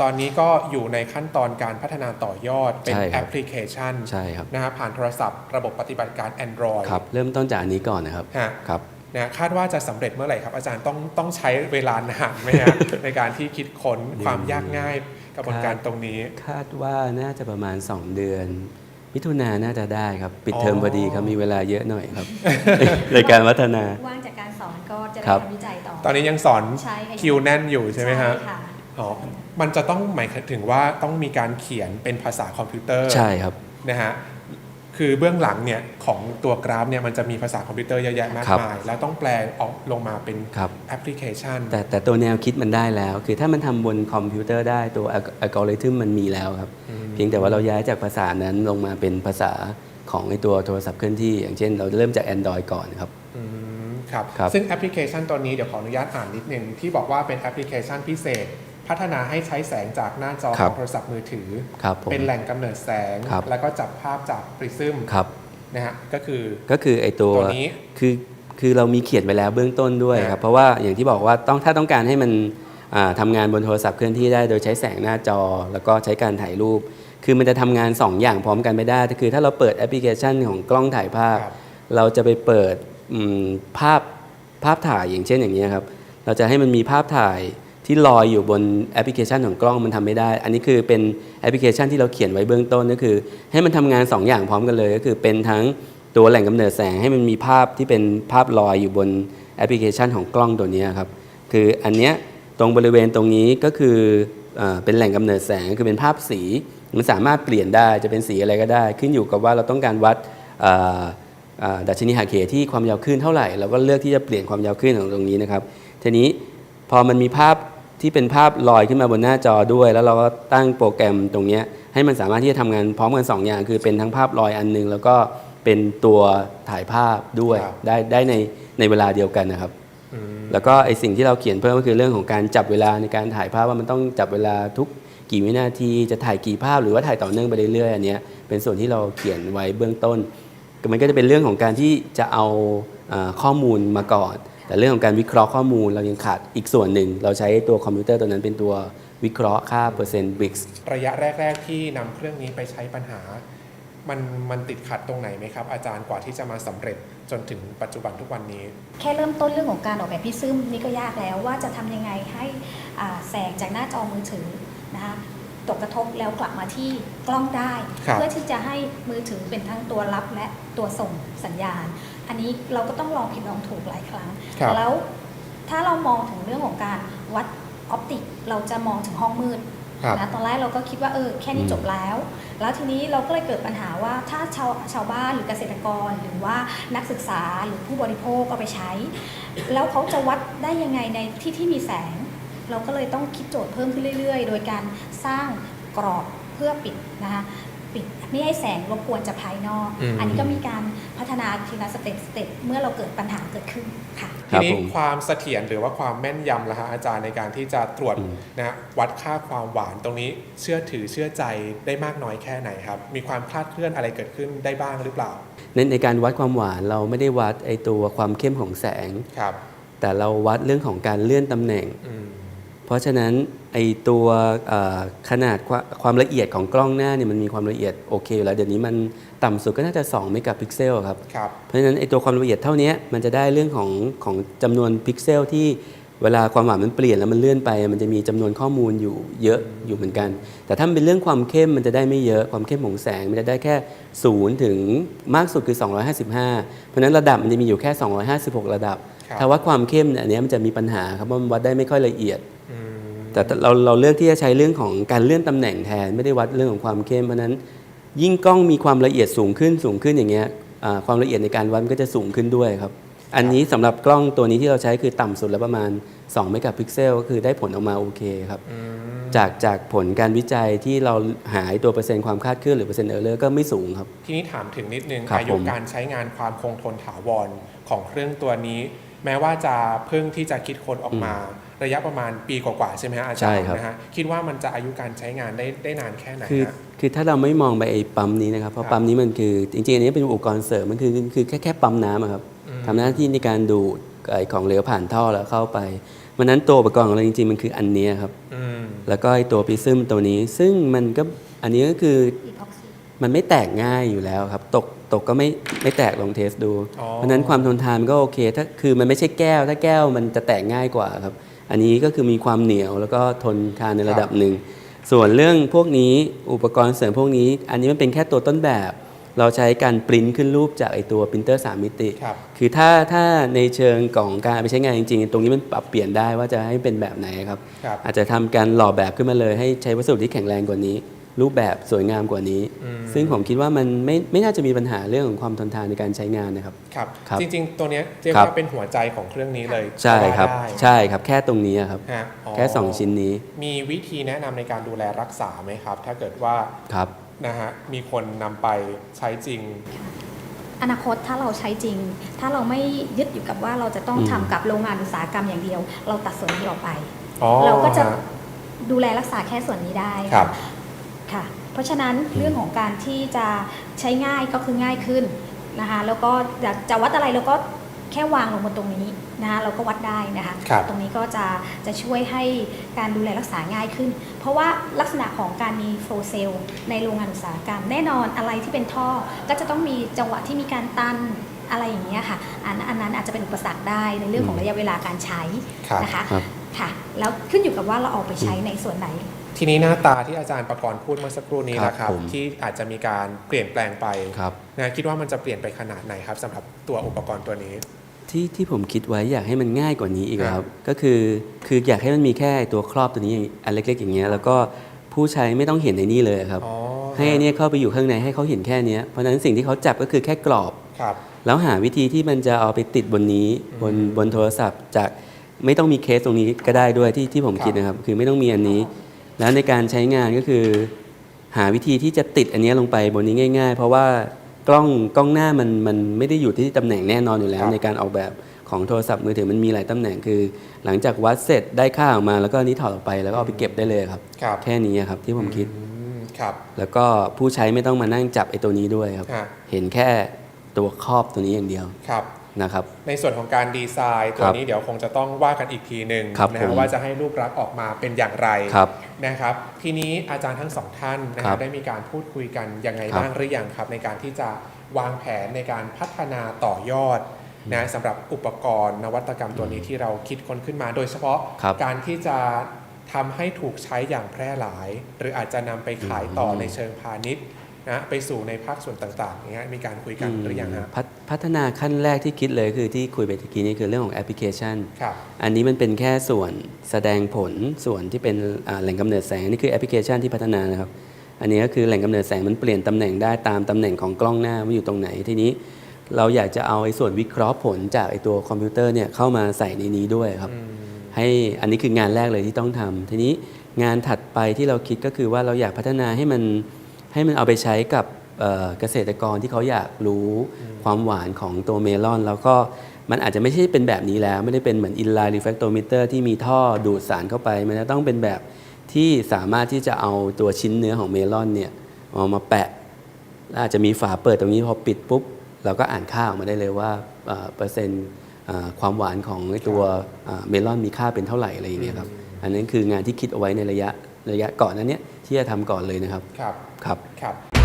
ตอนนี้ก็อยู่ในขั้นตอนการพัฒนาต่อยอดเป็นใช่ครับแอปพลิเคชันใช่ครับ นะฮะผ่านโทรศัพท์ระบบปฏิบัติการ Android ครับเริ่มต้นจากอันนี้ก่อนนะครับฮะครับ นะคาดว่าจะสำเร็จเมื่อไหร่ครับ อาจารย์ต้องต้องใช้เวลานานไหมฮะ ในการที่คิดค้นความยากง่ายกระบวนการตรงนี้ คาดว่าน่าจะประมาณ 2 เดือนมิถุนาน่าจะได้ครับ ปิดเทอมอ๋อพอดีครับมีเวลาเยอะหน่อยครับ ในการพัฒนา ว่างจากการสอนก็จะได้ครับ ทำวิจัยต่อ ตอนนี้ยังสอนใช่ค่ะ คิวแน่นอยู่ใช่ไหมฮะค่ะ อ๋อ มันจะต้องหมายถึงว่าต้องมีการเขียนเป็นภาษาคอมพิวเตอร์ใช่ครับนะฮะคือเบื้องหลังเนี่ยของตัวกราฟเนี่ยมันจะมีภาษาคอมพิวเตอร์เยอะแยะมากครับมาย แล้วต้องแปลออกลงมาเป็นครับแอปพลิเคชัน แต่แต่ตัวแนวคิดมันได้แล้ว คือถ้ามันทำบนคอมพิวเตอร์ได้ตัวอัลกอริทึมมันมีแล้วครับ เพียงแต่ว่าเราย้ายจากภาษานั้นลงมาเป็นภาษาของไอตัวโทรศัพท์เคลื่อนที่ อย่างเช่น เราเริ่มจาก Android ก่อนครับอืมครับครับซึ่งแอปพลิเคชันตัวนี้เดี๋ยวขออนุญาตอ่านนิดนึงที่บอกว่าเป็นแอปพลิเคชันพิเศษ พัฒนาให้ใช้แสงจากหน้าจอคขรัอบงโทรศัพท์มือถือครับผมเป็นแหล่งกำเนิดแสงครับแล้วก็จับภาพจากปริซึมครับนะฮะก็คือก็คือไอตัวตัวนี้คือคือเรามีเขียนไว้แล้วเบื้องต้นด้วยคครัรับบเพราะว่าอย่างที่บอกว่าต้องถ้าต้องการให้มันอ่าทำงานบนโทรศัพท์เคลื่อนที่ได้โดยใช้แสงหน้าจอ แล้วก็ใช้การถ่ายรูป คือมันจะทำงาน 2 อย่างพร้อมกันไม่ได้คือถ้าเราเปิดแอปพลิเคชันของกล้องถ่ายภาพครับเราจะไปเปิดอืมภาพภาพถ่ายอย่างเช่นอย่างนี้ยครับเราจะให้มันมีภาพถ่าย ที่ลอยอยู่บนแอปพลิเคชันของกล้องมันทำไม่ได้ อันนี้คือเป็นแอปพลิเคชันที่เราเขียนไว้เบื้องต้นก็คือ ให้มันทำงาน 2 อย่างพร้อมกันเลย ก็คือเป็นทั้งตัวแหล่งกำเนิดแสงให้มันมีภาพที่เป็นภาพลอยอยู่บนแอปพลิเคชันของกล้องตัวนี้ครับคืออันเนี้ยตรงบริเวณตรงนี้ก็คือเอเป็นแหล่งกำเนิดแสงคือเป็นภาพสีมันสามารถเปลี่ยนได้จะเป็นสีอะไรก็ได้ ขึ้นอยู่กับว่าเราต้องการวัดดัชนีหาเขที่ความยาวคลื่นเท่าไหร่เราก็เลือกที่จะเปลี่ยนความยาวคลื่นของตรงนี้นะครับทีนี้พอมันมีภาพ ที่เป็นภาพลอยขึ้นมาบนหน้าจอด้วย แล้วเราก็ตั้งโปรแกรมตรงเนี้ยให้มันสามารถที่จะทำงานพร้อมกันสองอย่าง คือเป็นทั้งภาพลอยอันหนึง แล้วก็เป็นตัวถ่ายภาพด้วยครับได้ได้ในในเวลาเดียวกันนะครับอืมแล้วก็ไอสิ่งที่เราเขียนเพิ่มก็คือเรื่องของการจับเวลาในการถ่ายภาพว่ามันต้องจับเวลาทุกกี่วินาทีจะถ่ายกี่ภาพหรือว่าถ่ายต่อเนื่องไปเรื่อยๆอันเนี้ยเป็นส่วนที่เราเขียนไว้เบื้องต้นมันก็จะเป็นเรื่องของการที่จะเอาเอ่อข้อมูลมาก่อน แต่เรื่องของการวิเคราะห์ข้อมูลเรายังขาดอีกส่วนหนึ่ง เราใช้ตัวคอมพิวเตอร์ตัวนั้นเป็นตัววิเคราะห์ค่าเปอร์เซ็นต์บิกระยะแรก ๆ ที่นำเครื่องนี้ไปใช้ปัญหา มันมันติดขัดตรงไหนไหมครับ อาจารย์กว่าที่จะมาสำเร็จจนถึงปัจจุบันทุกวันนี้ แค่เริ่มต้นเรื่องของการออกแบบพิซึมนี่ก็ยากแล้วว่าจะทำยังไงให้อ่าแสงจากหน้าจอมือถือนะคะตกกระทบแล้วกลับมาที่กล้องได้ ครับ เพื่อที่จะให้มือถือเป็นทั้งตัวรับและตัวส่งสัญญาณ อันนี้เราก็ต้องลองผิดลองถูกหลายครั้ง ครับแล้วถ้าเรามองถึงเรื่องของการวัดออปติกเราจะมองถึงห้องมืดครับนะตอนแรกเราก็คิดว่าเออแค่นี้อืมจบแล้ว แล้วทีนี้เราก็เลยเกิดปัญหาว่าถ้าชาวชาวบ้านหรือเกษตรกร หรือว่านักศึกษาหรือผู้บริโภคเอาไปใช้ แล้วเขาจะวัดได้ยังไงในที่ที่มีแสง เราก็เลยต้องคิดโจทย์เพิ่มขึ้นเรื่อย ๆ โดยการสร้างกรอบเพื่อปิดนะคะ ปิดไม่ให้แสงรบกวนจากภายนอก อืม อันนี้ก็มีการพัฒนาทีละสเต็ปสเต็ปเมื่อเราเกิดปัญหาเกิดขึ้นค่ะคทีรับนี้ผมความเสถียรหรือว่าความแม่นยำล่ะฮะอาจารย์ในการที่จะตรวจอืม นะฮะวัดค่าความหวานตรงนี้เชื่อถือเชื่อใจได้มากน้อยแค่ไหนครับ มีความคลาดเคลื่อนอะไรเกิดขึ้นได้บ้างหรือเปล่าในในการวัดความหวานเราไม่ได้วัดไอตัวความเข้มของแสง ครับแต่เราวัดเรื่องของการเลื่อนตำแหน่ง อืมเพราะฉะนั้น ไอตัวเอ่อขนาดความความละเอียดของกล้องหน้าเนี่ยมันมีความละเอียดโอเคอยู่แล้วเดี๋ยวนี้มันต่ำสุดก็น่าจะ 2 เมกะพิกเซลครับครับ เพราะฉะนั้นไอตัวความละเอียดเท่านี้มันจะได้เรื่องของของจำนวนพิกเซลที่เวลาความหวานมันเปลี่ยนแล้วมันเลื่อนไป มันจะมีจำนวนข้อมูลอยู่เยอะอยู่เหมือนกัน แต่ถ้ามันเป็นเรื่องความเข้มมันจะได้ไม่เยอะความเข้มของแสง มันจะได้แค่0ถึงมากสุดคือ 255 เพราะฉะนั้นระดับมันจะมีอยู่แค่ 256 ระดับครับถ้าวัดความเข้มเนี่ยอันเนี้ยมันจะมีปัญหาครับว่ามันวัดได้ไม่ค่อยละเอียดอืม แต่เราเราเลือกที่จะใช้เรื่องของการเลื่อนตำแหน่งแทนไม่ได้วัดเรื่องของความเข้มเพราะฉะนั้น ยิ่งกล้องมีความละเอียดสูงขึ้นสูงขึ้นอย่างเงี้ยอ่าความละเอียดในการวัดมันก็จะสูงขึ้นด้วยครับ อันนี้สำหรับกล้องตัวนี้ที่เราใช้คือต่ำสุดแล้วประมาณ2เมกะพิกเซลก็คือได้ผลออกมาโอเคครับอืมจากจากผลการวิจัยที่เราหาตัวเปอร์เซ็นต์ความคลาดเคลื่อนหรือเปอร์เซ็นต์เออร์เลอร์ก็ไม่สูงครับ ทีนี้ถามถึงนิดนึงครับอายุผมการใช้งานความคงทนถาวรของเครื่องตัวนี้ แม้ว่าจะเพิ่งที่จะคิดค้นออกมาระยะประมาณปีกว่าๆใช่ไหมฮะอาจารใช่ย์ครับนะฮะคิดว่ามันจะอายุการใช้งานได้ได้นานแค่ไหนคือฮะคือถ้าเราไม่มองไปไอ้ปั๊มนี้นะครับ เพครัราะบปั๊มนี้มันคือจริงๆอันนี้เป็นอุปกรณ์เสริมมันคือคือแค่แค่ปั๊มน้ำอะครับอืมทำหน้าที่ในการดูดไอ้ของเหลวผ่านท่อแล้วเข้าไปวันนั้นตัวอุปกรณ์ของเราจริงๆมันคืออันเนี้ยครับอืมแล้วก็ไอตัวพิซึมตัวนี้ ซึ่งมันก็อันนี้ก็คืออีพ็อกซี่ มันไม่แตกง่ายอยู่แล้วครับ ตกตกก็ไม่ไม่แตกลองเทสดูอ๋อเพราะฉะนั้นความทนทานมันก็โอเค ถ้าคือมันไม่ใช่แก้ว ถ้าแก้วมันจะแตกง่ายกว่าครับ อันนี้ก็คือมีความเหนียวแล้วก็ทนทานในระดับหนึ่ง ส่วนเรื่องพวกนี้อุปกรณ์เสริมพวกนี้ อันนี้มันเป็นแค่ตัวต้นแบบ เราใช้การปริ้นขึ้นรูปจากไอตัวปรินเตอร์สมิติครับคือถ้าถ้าในเชิงของการเอาไปใช้งานจริงๆ ตรงนี้มันปรับเปลี่ยนได้ว่าจะให้เป็นแบบไหนครับครับอาจจะทำการหล่อแบบขึ้นมาเลยให้ใช้วัสดุที่แข็งแรงกว่านี้ รูปแบบสวยงามกว่านี้อืมซึ่งผมคิดว่ามันไม่ไม่น่าจะมีปัญหาเรื่องของความทนทานในการใช้งานนะครับ ครับครับจริง ๆ ตัวเนี้ยเรียกครับว่าเป็นหัวใจของเครื่องนี้เลยใช่ครับก็ว่าได้ใช่ครับแค่ตรงนี้ครับฮะอ๋อแค่ 2 ชิ้นนี้ มีวิธีแนะนำในการดูแลรักษาไหมครับ ถ้าเกิดว่าครับนะฮะมีคนนำไปใช้จริงอนาคตถ้าเราใช้จริง ถ้าเราไม่ยึดอยู่กับว่าเราจะต้องอืมทำกับโรงงานอุตสาหกรรมอย่างเดียว เราตัดส่วนนี้ออกไปอ๋อเราก็จะฮดูแลรักษาแค่ส่วนนี้ได้ ครับค่ะ เพราะฉะนั้นเรื่องของการที่จะใช้ง่ายก็คือง่ายขึ้นนะคะแล้วก็จะจะวัดอะไรเราก็แค่วางลงบนตรงนี้นะคะเราก็วัดได้นะคะครับตรงนี้ก็จะจะช่วยให้การดูแลรักษาง่ายขึ้น เพราะว่าลักษณะของการมีโฟลเซลในโรงงานอุตสาหกรรม แน่นอนอะไรที่เป็นท่อก็จะต้องมีจังหวะที่มีการตันอะไรอย่างเงี้ยค่ะอันอันนั้นอาจจะเป็นอุปสรรคได้ในเรื่องของระยะเวลาการใช้ครับนะคะครับค่ะแล้วขึ้นอยู่กับว่าเราเอาไปใช้ในส่วนไหน ทีนี้หน้าตาที่อาจารย์ประกรณ์พูดเมื่อสักครู่นี้ครับนะครับผม ที่อาจจะมีการเปลี่ยนแปลงไปครับ นะคิดว่ามันจะเปลี่ยนไปขนาดไหนครับสำหรับตัวอุปกรณ์ตัวนี้ ที่ที่ผมคิดไว้อยากให้มันง่ายกว่านี้อีกครับครับก็คือคืออยากให้มันมีแค่ตัวครอบตัวนี้อันเล็กๆอย่างเงี้ยแล้วก็ผู้ใช้ไม่ต้องเห็นในนี้เลยครับ อ๋อให้อันเนี้ยเข้าไปอยู่ข้างในให้เขาเห็นแค่เนี้ยเพราะฉะนั้นสิ่งที่เขาจับก็คือแค่กรอบ ครับ แล้วหาวิธีที่มันจะเอาไปติดบนนี้บนอืมบนโทรศัพท์ จากไม่ต้องมีเคสตรงนี้ก็ได้ด้วยที่ที่ผมครับ คิดนะครับ คือไม่ต้องมีอันนี้ แล้วในการใช้งานก็คือ หาวิธีที่จะติดอันเนี้ยลงไปบนนี้ง่าย ๆ เพราะว่ากล้องกล้องหน้ามันมันไม่ได้อยู่ที่ตำแหน่งแน่นอนอยู่แล้ว ในการออกแบบของโทรศัพท์มือถือมันมีหลายตำแหน่งคือ หลังจากวัดเสร็จได้ค่าออกมา แล้วก็อันนี้ถอดออกไปแล้วก็เอาไปเก็บได้เลยครับ ครับ แค่นี้ครับที่ผมคิด อืมครับ แล้วก็ผู้ใช้ไม่ต้องมานั่งจับไอ้ตัวนี้ด้วยครับ ฮะ เห็นแค่ตัวครอบตัวนี้อย่างเดียว ครับ นะครับ ในส่วนของการดีไซน์ตัวครับนี้เดี๋ยวคงจะต้องว่ากันอีกทีหนึ่งครับนะฮะผมว่าจะให้รูปลักษณ์ออกมาเป็นอย่างไรครับนะครับ ทีนี้อาจารย์ทั้งสองท่านนะคครัรับบได้มีการพูดคุยกันยังไงครับบ้างหรือยังครับ ในการที่จะวางแผนในการพัฒนาต่อยอดนะสำหรับอุปกรณ์นวัตกรรมตัวนี้ที่เราคิดค้นขึ้นมา โดยเฉพาะครับการที่จะทำให้ถูกใช้อย่างแพร่หลาย หรืออาจจะนำไปขายต่ออืมในเชิงพาณิชย์ นะไปสู่ในภาคส่วนต่างๆอย่างเงี้ยมีการคุยกันหรือยังฮะพัฒพัฒนาขั้นแรกที่คิดเลยคือที่คุยไปตะกี้นี้คือเรื่องของแอปพลิเคชัน ครับ อันนี้มันเป็นแค่ส่วนแสดงผลส่วนที่เป็นอ่าแหล่งกำเนิดแสง นี่คือแอปพลิเคชันที่พัฒนานะครับ อันนี้ก็คือแหล่งกำเนิดแสงมันเปลี่ยนตำแหน่งได้ตามตำแหน่งของกล้องหน้าว่าอยู่ตรงไหนทีนี้ เราอยากจะเอาไอ้ส่วนวิเคราะห์ผลจากไอ้ตัวคอมพิวเตอร์เนี่ยเข้ามาใส่ในนี้ด้วยครับอืมให้อันนี้คืองานแรกเลยที่ต้องทำทีนี้งานถัดไปที่เราคิดก็คือว่าเราอยากพัฒนาให้มัน ให้มันเอาไปใช้กับเอ่อเกษตรกรที่เขาอยากรู้ความหวานของตัวเมลอน แล้วก็มันอาจจะไม่ใช่เป็นแบบนี้แล้ว ไม่ได้เป็นเหมือน inline refractometer ที่มีท่อดูดสารเข้าไป มันจะต้องเป็นแบบที่สามารถที่จะเอาตัวชิ้นเนื้อของเมลอนเนี่ยเอามาแปะแล้วอาจจะมีฝาเปิดตรงนี้พอปิดปุ๊บ เราก็อ่านค่าออกมาได้เลยว่าเอ่อเปอร์เซ็นต์เอ่อความหวานของไอ้ตัวเอ่อเมลอนมีค่าเป็นเท่าไหร่อะไรอย่างเงี้ยครับอันนั้นคืองานที่คิดเอาไว้ในระยะ ระยะก่อนนั้นเนี้ยที่จะทำก่อนเลยนะครับ ครับ ครับครับ